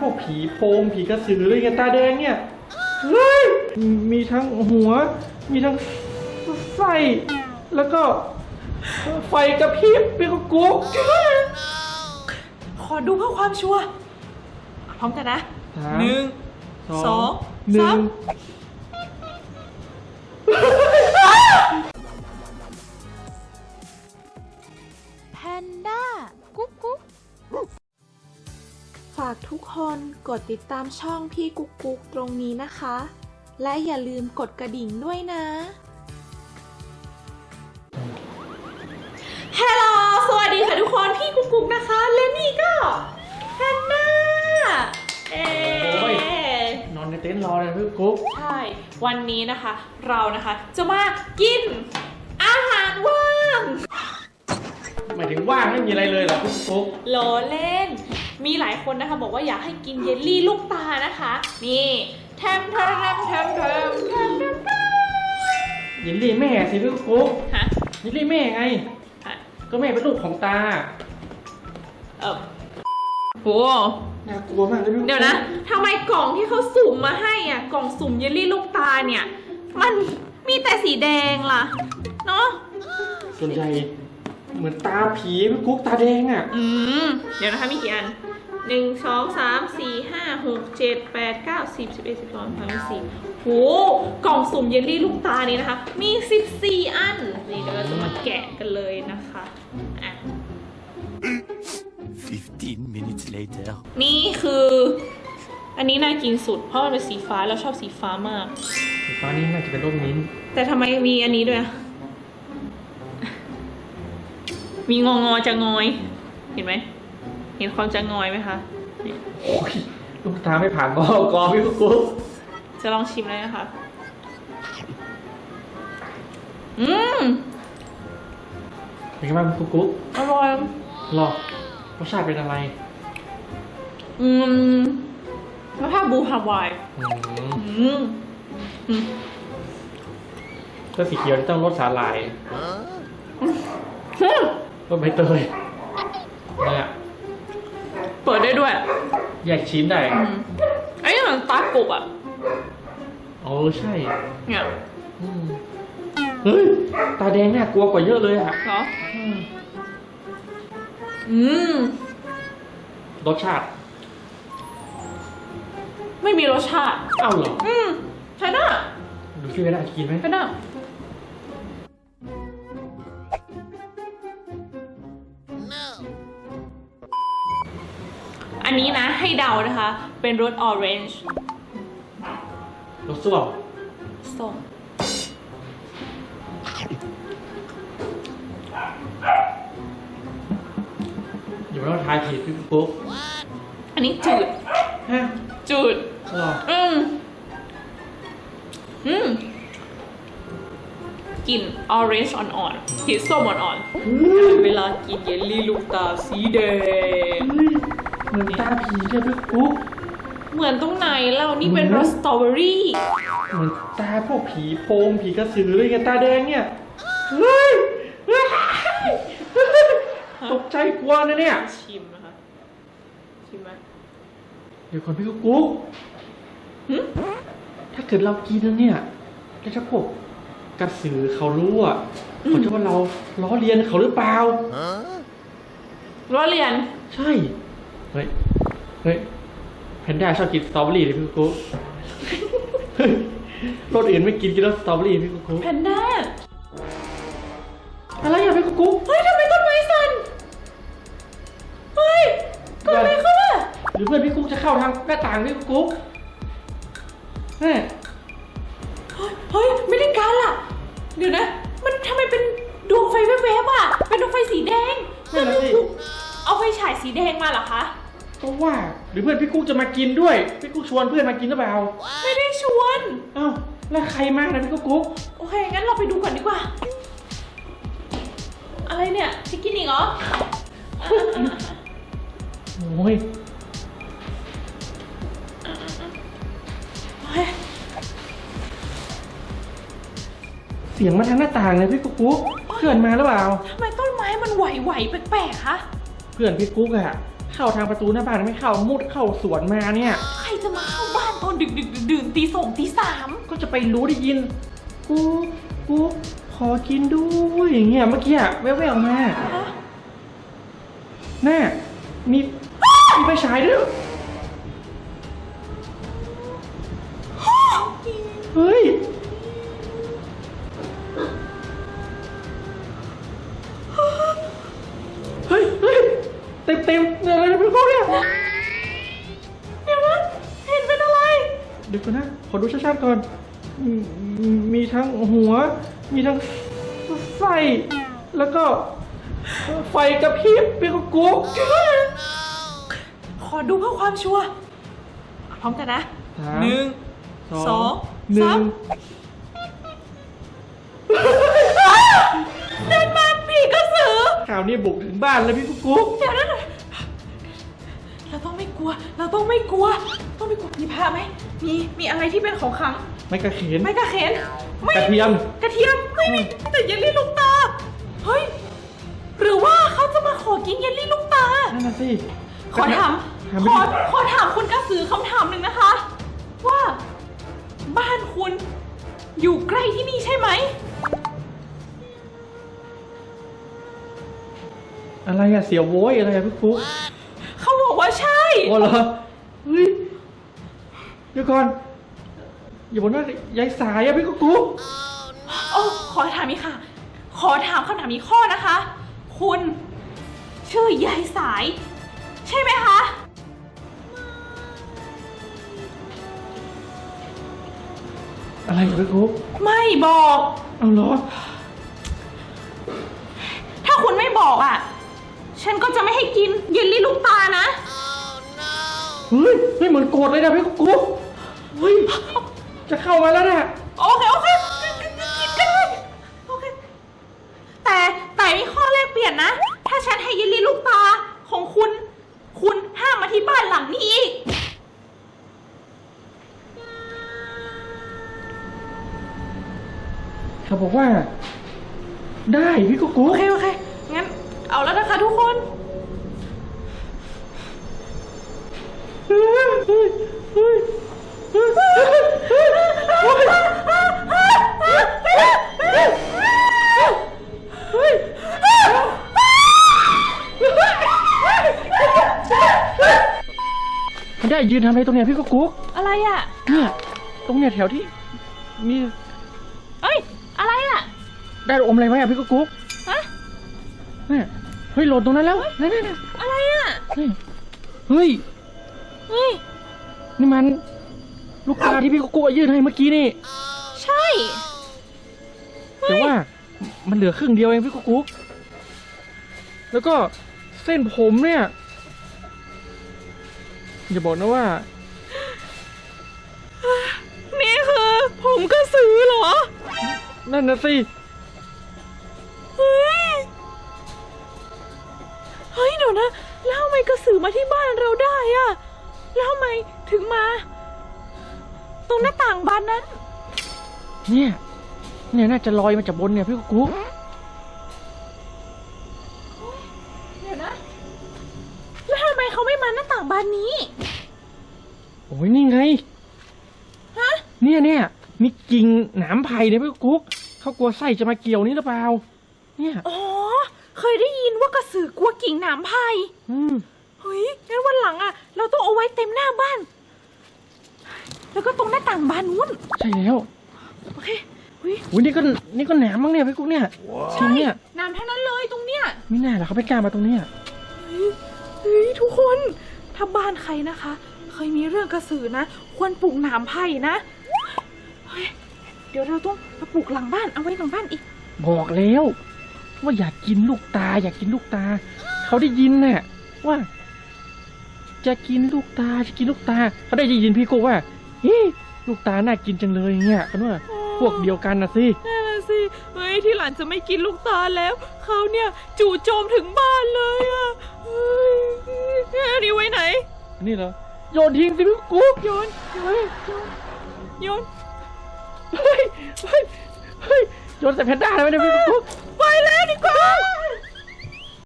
พวกผีโพงผีกระสืออะไรเงี้ยตาแดงเนี่ยเฮ้ยมีทั้งหัว มีทั้งไส้แล้วก็ไฟกระพริบพี่กุ๊กกุ๊กขอดูเพื่อความชัวร์พร้อมกันนะสามหนึ่งสองหนึ่สางม คนกดติดตามช่องพี่กุ๊กกุ๊กตรงนี้นะคะ และอย่าลืมกดกระดิ่งด้วยนะ ฮัลโหล สวัสดีค่ะทุกคน พี่กุ๊กกุ๊กนะคะ และนี่ก็แพนด้าเอ๊โอ้ยะนอนในเต็นท์รอเลยพี่กุ๊กใช่ วันนี้นะคะ เรานะคะ จะมากินอาหารว่าง หมายถึงว่างไม่มีอะไรเลยเหรอพี่กุ๊ก ล้อเล่น มีหลายคนนะคะบอกว่าอยากให้กินเยลลี่ลูกตานะคะ นี่แทมแทมแทมแทมแทมแทมแทมยลลี่แม่สิพี่โค้กฮะเยลลี่แม่ไงก็แม่เป็นลูกของตา เออโห น่ากลัวมากเลยพี่โค้กเดี๋ยวนะทำไมกล่องที่เขาสุ่มมาให้อะ กล่องสุ่มเยลลี่ลูกตาเนี่ย มันมีแต่สีแดงล่ะ เนาะ ส่วนใหญ่เหมือนตาผีพี่โค้กตาแดงอะ อืม เดี๋ยวนะคะมีกี่อัน หนึ่งสองสามสี่ห้าหกเจ็ดแปดเก้าสิบสิบเอ็ดสิบสองสิบสามสิบสี่โหกล่องสุ่มเยลลี่ลูกตานี้นะคะ มีสิบสี่อันนี่เดี๋ยวเราจะมาแกะกันเลยนะคะอะ15 minutes later. นี่คือ อันนี้น่ากินสุด เพราะมันเป็นสีฟ้าเราชอบสีฟ้ามาก สีฟ้านี่น่าจะเป็นรสมิ้นท์แต่ทำไมมีอันนี้ด้วยอะมีงองอจะงอย เห็นไหม เห็นความจะงอยไหมคะนี่โอ้ยลูกตาไม่ผ่านบอกอพี่กุ๊กจะลองชิมเลยนะคะ อืมเป็นไงบ้างพี่กุ๊กอร่อยหรอรสชาติเป็นอะไร อืมแล้วถ้าบูฮาวายอืมอืมอืมถ้าสีเขียวนี่ต้องรสสาหร่ายอืมรสใบเตยเนี่ย เปิดได้ด้วยแยกชิ้นได้ อืมไอ้นี่เหมือนตากบอะโอ้ใช่เนี่ยอืมเฮ้ย ตาแดงน่ากลัวกว่าเยอะเลยอะเหรออืมอืม รสชาติ ไม่มีรสชาติ เอ้าเหรอ อืม ใช่น่ะดูชื่อได้กินไหมใช่น่ะ อันนี้นะให้เดานะคะ เป็นรสออเรนจ์รสส้วมส้มอยู่แล้วทายผิดพี่ปุ๊บอันนี้จืดฮะจืดเหรออืมอืมกลิ่นออเรนจ์อ่อนๆกลิ่นส้มอ่อนๆเวลากินเยลลี่ลูกตาสีแดง เฮ้ยเหมือนตาผีเลยพี่ปุ๊บเหมือนตรงไหนเล่านี่เป็นรสสตรอเบอรี่เหมือนตาพวกผีโพงผีกระสืออะไรเงี้ยตาแดงเนี่ยเฮ้ยเฮ้ยตกใจกลัวนะเนี่ย ชิมนะคะชิมไหมเดี๋ยวก่อนพี่กุ๊กหึถ้าเกิดเรากินแล้วเนี่ยแล้วถ้าพวกกระสือเขารู้อะเขาจะว่าเราล้อเลียนเขาหรือเปล่าล้อเลียน ใช่เฮ้ย เฮ้ยแพนด้าชอบกินสตรอเบอรี่เลยพี่กุ๊กเฮ้ยรสอื่นไม่กินกินแล้วสตรอเบอรี่พี่กุ๊กแพนด้าอะไรอะพี่กุ๊กเฮ้ยทำไมต้นไม้สั่น เฮ้ยเกิดอะไรขึ้นอะหรือเพื่อนพี่กุ๊กจะเข้าทางหน้าต่างพี่กุ๊กแม่เฮ้ยเฮ้ยไม่ได้การล่ะ เดี๋ยวนะ มันทำไมเป็นดวงไฟแวบๆอะ เป็นดวงไฟสีแดงนั่นน่ะสิเอาไฟฉายสีแดงมาเหรอคะ ก็ว่าหรือเพื่อนพี่กุ๊กจะมากินด้วย พี่กุ๊กชวนเพื่อนมากินหรือเปล่าไม่ได้ชวน เอ้าแล้วใครมานะพี่กุ๊กกุ๊กโอเค งั้นเราไปดูก่อนดีกว่า อะไรเนี่ยจะกินอีกเหรอ โอ้ยเฮ้ยเสียงมาทางหน้าต่างเลยพี่กุ๊กกุ๊กเพื่อนมาหรือเปล่า ทำไมต้นไม้มันไหวๆแปลกๆคะ เพื่อนพี่กุ๊กอะ เข้าทางประตูหน้าบ้านไม่เข้ามุดเข้าสวนมาเนี่ย ใครจะมาเข้าบ้านตอนดึกดึกๆดื่นๆตีสองตีสามก็จะไปรู้ได้ยินกูกูขอกินด้วยอย่างเงี้ยเมื่อกี้อะแว่วๆมาแน่มีมีไฟฉายด้วย อนนะขอดูชัดๆก่อนมีมีทั้งหัว มีทั้งไส้ แล้วก็ไฟกระพริบพี่กุ๊กกุ๊กขอดูเพื่อความชัวร์พร้อมกันนะสามหนึ่งสองหนึ่สางมเดินมาผีกระสือข่าวนี้บุกถึงบ้านเลยพี่กุ๊กกุ๊กเดี๋ยวนะเราต้องไม่ กลัว เราต้องไม่กลัว ต้องไม่กลัวมีผ้าไหมมีมีอะไรที่เป็นของขลังไม่กระเขน ไม่กระเขนไม่กระเทียม กระเทียมไม่มีแต่เยลลี่ลูกตาเฮ้ยหรือว่าเขาจะมาขอกินเยลลี่ลูกตานั่นน่ะสิขอถามถามขไม่อดีขอถามคุณกระสือคำถามหนึ่งนะคะ ว่า บ้านคุณ อยู่ใกล้ที่นี่ใช่ไหมอะไรอะเสียวโว้ยอะไรอะพี่กุ๊ก เขาบอกว่าใช่ โอ้เหรอเฮ้ยเดี๋ยวก่อน อย่าบอกว่ายายสายอะพี่กุ๊กกุ๊กโอ้ขอถามอีกค่ะ ขอถามคำถามอีกข้อนะคะ คุณ ชื่อยายสาย ใช่ไหมคะ อะไรอะพี่กุ๊กไม่บอก เอาเหรอถ้าคุณไม่บอกอะ ฉันก็จะไม่ให้กินเยลลี่ลูกตานะ เฮ้ยไม่เหมือนโกรธเลยนะพี่กุ๊กกุ๊กเฮ้ยจะเข้ามาแล้วเนี่ยโอเคโอเคกินกันเลยโอเคแต่แต่มีข้อแลกเปลี่ยนนะ ถ้าฉันให้เยลลี่ลูกตาของคุณ คุณห้ามมาที่บ้านหลังนี้อีกเขาบอกว่า ได้พี่กุ๊กกุ๊โอกเคโอเคงั้นเอาแล้วนะคะทุกคน มันได้ยืนทำอะไรตรงเนี้ยพี่กุ๊กกุ๊กอะไรอะ เนี่ยตรงเนี้ยแถวที่ มีเอ้ย อะไรอะ ได้อมอะไรไว้อะพี่กุ๊กกุ๊กฮะ เนี่ยเฮ้ยหล่นตรงนั้นแล้วนั่นนั่อะไรอะเฮ้ย เฮ้ยเฮ้ย นี่มัน ลูกตาที่พี่กุ๊กกุ๊กยื่นให้เมื่อกี้นี่ ใช่ แต่ว่ามันเหลือครึ่งเดียวเองพี่กุ๊กกุ๊กแล้วก็เส้นผมเนี่ยอย่าบอกนะว่า นี่คือ ผมกระสือเหรอ นั่นนะสิเฮ้ย เฮ้ยเดี๋ยวนะ แล้วทำไมกระสือมาที่บ้านเราได้อะแล้วทำไม ถึงมา ตรงหน้าต่างบานนั้น เนี่ย เนี่ยน่าจะลอยมาจากบนเนี่ยพี่กุ๊กกุ๊กเดี๋ยวนะ แล้วทำไมเขาไม่มาหน้าต่างบานนี้ โอ้ยนี่ไง ฮะ เนี่ยเนี่ยมีกิ่งหนามไผ่เนี่ยพี่กุ๊กกุ๊กเขากลัวไส้จะมาเกี่ยวนี่หรือเปล่า เนี่ย อ๋อ เคยได้ยินว่ากระสือกลัวกิ่งหนามไผ่อืมเฮ้ยงั้นวันหลังอะเราต้องเอาไว้เต็มหน้าบ้าน แล้วก็ตรงหน้าต่างบานนู้น ใช่แล้วโอเคเฮ้ยอุ้ยนี่ก็นี่ก็แหนมมั้งเนี่ยพี่กุ๊กเนี่ยทีเนี่ยน้ำทั้งนั้นเลยตรงเนี้ยไม่น่าหรอกเขาไม่กล้ามาตรงเนี้ยเฮ้ยเฮ้ยทุกคนถ้าบ้านใครนะคะ เคยมีเรื่องกระสือนะ ควรปลูกหนามไผ่นะเฮ้ยเดี๋ยวเราต้องมาปลูกหลังบ้านเอาไว้หลังบ้านอีก บอกแล้ว ว่าอยากกินลูกตาอยากกินลูกตา เขาได้ยินน่ะว่า จะกินลูกตาจะกินลูกตาเขาได้ยินพี่กุ๊กว่าเฮ้ลูกตาน่ากินจังเลยเงี้ยกันว่าพวกเดียวกันนะสินั่นน่ะสิเฮ้ยที่หลานจะไม่กินลูกตาลแล้วเขาเนี่ยจู่โจมถึงบ้านเลยอะเฮ้ยอันนี้ไว้ไหนอันนี่เหรอโยนทิ้งสิพี่กุ๊กโยนโยนโยนเฮ้ยเฮ้ยเฮ้ยโยนใส่แพนด้าเลยไหมเนี่ยพี่กุ๊กไปแล้วดีกว่า